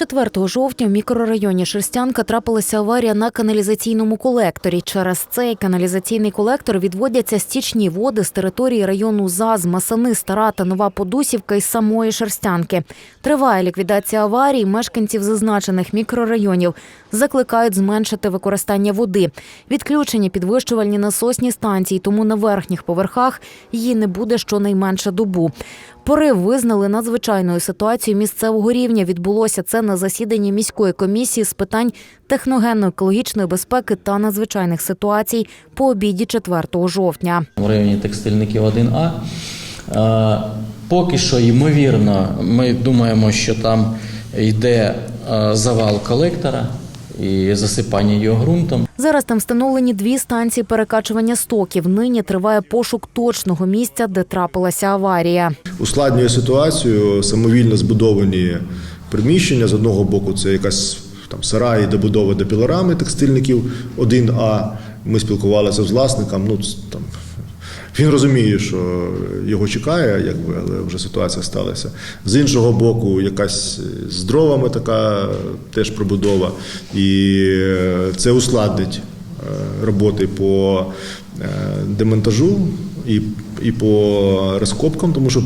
4 жовтня в мікрорайоні Шерстянка трапилася аварія на каналізаційному колекторі. Через цей каналізаційний колектор відводяться стічні води з території району ЗАЗ, Масани, Стара та Нова Подусівка і самої Шерстянки. Триває ліквідація аварії. Мешканців зазначених мікрорайонів закликають зменшити використання води. Відключені підвищувальні насосні станції, тому на верхніх поверхах її не буде щонайменше добу. Порив визнали надзвичайною ситуацією місцевого рівня. Відбулося це на засіданні міської комісії з питань техногенно-екологічної безпеки та надзвичайних ситуацій по обіді 4 жовтня. в районі текстильників 1А. Е, Поки що, ймовірно, ми думаємо, що там йде е, завал колектора і засипання його ґрунтом. Зараз там встановлені дві станції перекачування стоків. Нині триває пошук точного місця, де трапилася аварія. ускладнює ситуацію самовільно збудовані приміщення. З одного боку, це якась там сараї добудова до пілорами текстильників 1А. Ми спілкувалися з власником. Ну там він розуміє, що його чекає, якби, але вже ситуація сталася. З іншого боку, якась з дровами така теж прибудова, і е, це ускладнить е, роботи по е, демонтажу і, і по розкопкам, тому що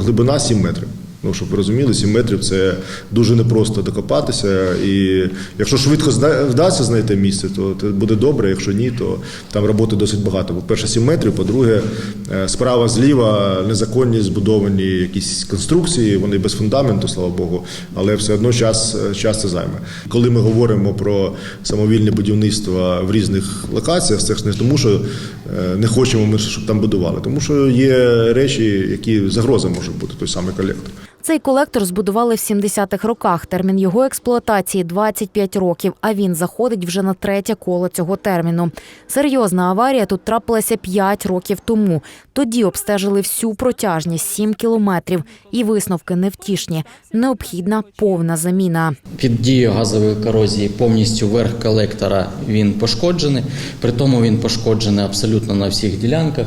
глибина 7 метрів. Ну, щоб ви розуміли, 7 метрів це дуже непросто докопатися. І якщо швидко вдасться знайти місце, то це буде добре. Якщо ні, то там роботи досить багато. По-перше, 7 метрів, по-друге, е, справа зліва незаконні збудовані якісь конструкції, вони без фундаменту, слава Богу, але все одно час, час це займе. Коли ми говоримо про самовільне будівництво в різних локаціях, це ж не тому, що е, не хочемо ми, щоб там будували, тому що є речі, які загроза може бути, той самий колектор. Цей колектор збудували в 70-х роках. Термін його експлуатації 25 років, а він заходить вже на третє коло цього терміну. Серйозна аварія тут трапилася 5 років тому. Тоді обстежили всю протяжність 7 кілометрів, і висновки невтішні. Необхідна повна заміна. Під дією газової корозії повністю верх колектора він пошкоджений. При тому він пошкоджений абсолютно на всіх ділянках.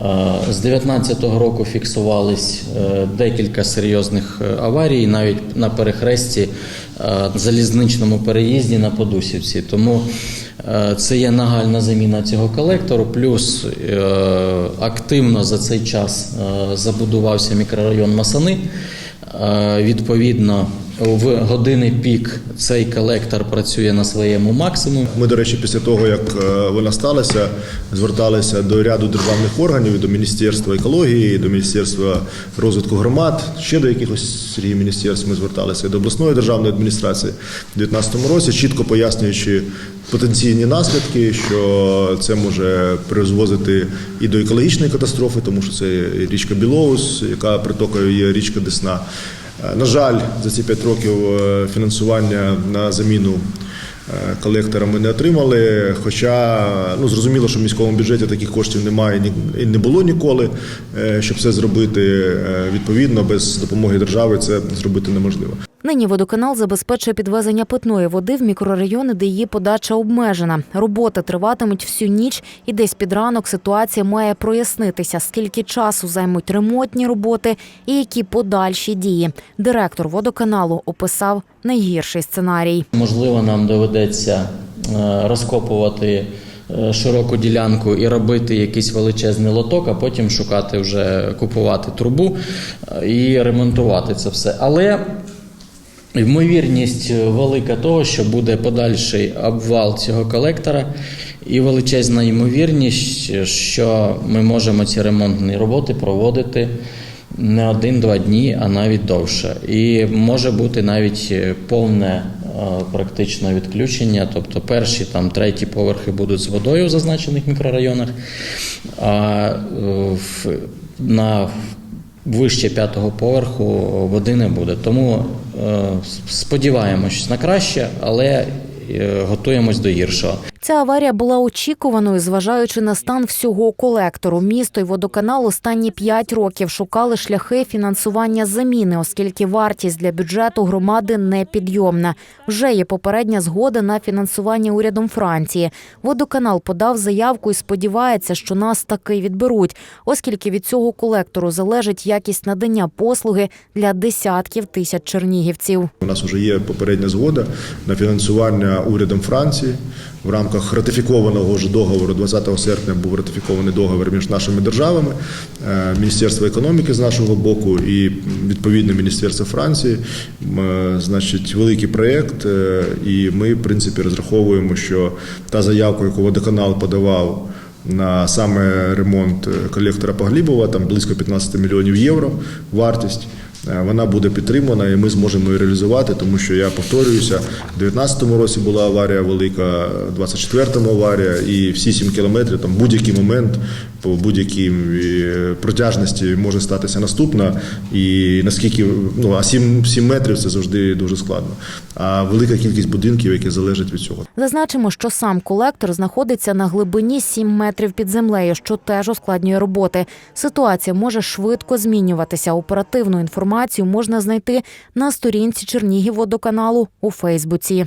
Е, З 19-го року фіксувались е, декілька серйозних е, аварій, навіть на перехресті залізничному переїзді на Подусівці. Тому це є нагальна заміна цього колектору. Плюс активно за цей час забудувався мікрорайон Масани. Відповідно, в години пік цей колектор працює на своєму максимумі. Ми, до речі, після того, як е, вона сталася, зверталися до ряду державних органів, до Міністерства екології, до Міністерства розвитку громад, ще до якихось Сергій міністерств ми зверталися до обласної державної адміністрації у 2019 році, чітко пояснюючи потенційні наслідки, що це може призвозити і до екологічної катастрофи, тому що це річка Білоус, яка притокою є річка Десна. Е, На жаль, за ці 5 років е, фінансування на заміну е, колектора ми не отримали. Хоча ну зрозуміло, що в міському бюджеті таких коштів немає і не було ніколи, щоб це зробити. Відповідно, без допомоги держави це зробити неможливо. Нині водоканал забезпечує підвезення питної води в мікрорайони, де її подача обмежена. Роботи триватимуть всю ніч, і десь під ранок ситуація має прояснитися, скільки часу займуть ремонтні роботи і які подальші дії. Директор водоканалу описав найгірший сценарій. Можливо, нам доведеться е, розкопувати е, широку ділянку і робити якийсь величезний лоток, а потім шукати вже купувати трубу е, і ремонтувати це все. Але Ймовірність велика того, що буде подальший обвал цього колектора, і величезна ймовірність, що ми можемо ці ремонтні роботи проводити не один-два дні, а навіть довше. І може бути навіть повне е, практично відключення, тобто перші там треті поверхи будуть з водою в зазначених мікрорайонах, а е, в- на вище п'ятого поверху води не буде. Тому е, сподіваємось на краще, але е, готуємось до гіршого. Ця аварія була очікуваною, зважаючи на стан всього колектору. Місто й водоканал останні п'ять років шукали шляхи фінансування заміни, оскільки вартість для бюджету громади непідйомна. Вже є попередня згода на фінансування урядом Франції. Водоканал подав заявку і сподівається, що нас таки відберуть, оскільки від цього колектору залежить якість надання послуги для десятків тисяч чернігівців. У нас вже є попередня згода на фінансування урядом Франції в рамках ратифікованого вже договору. 20 серпня був ратифікований договір між нашими державами, е, Міністерство економіки з нашого боку і відповідно Міністерство Франції. Е, Значить, великий проєкт, е, і ми, в принципі, розраховуємо, що та заявка, яку водоканал подавав. На саме ремонт колектора Поглібова, там близько 15 мільйонів євро вартість. Е, Вона буде підтримана і ми зможемо її реалізувати, тому що я повторююся, в 19-му році була аварія велика, в 24-му аварія, і всі 7 кілометрів там будь-який момент по будь-якій е, протяжності може статися наступна. І наскільки ну а 7, 7 метрів це завжди дуже складно. А велика кількість будинків, які залежать від цього. Зазначимо, що сам колектор знаходиться на глибині 7 метрів під землею, що теж ускладнює роботи. Ситуація може швидко змінюватися. Оперативну інформацію можна знайти на сторінці Чернігівводоканалу у Фейсбуці.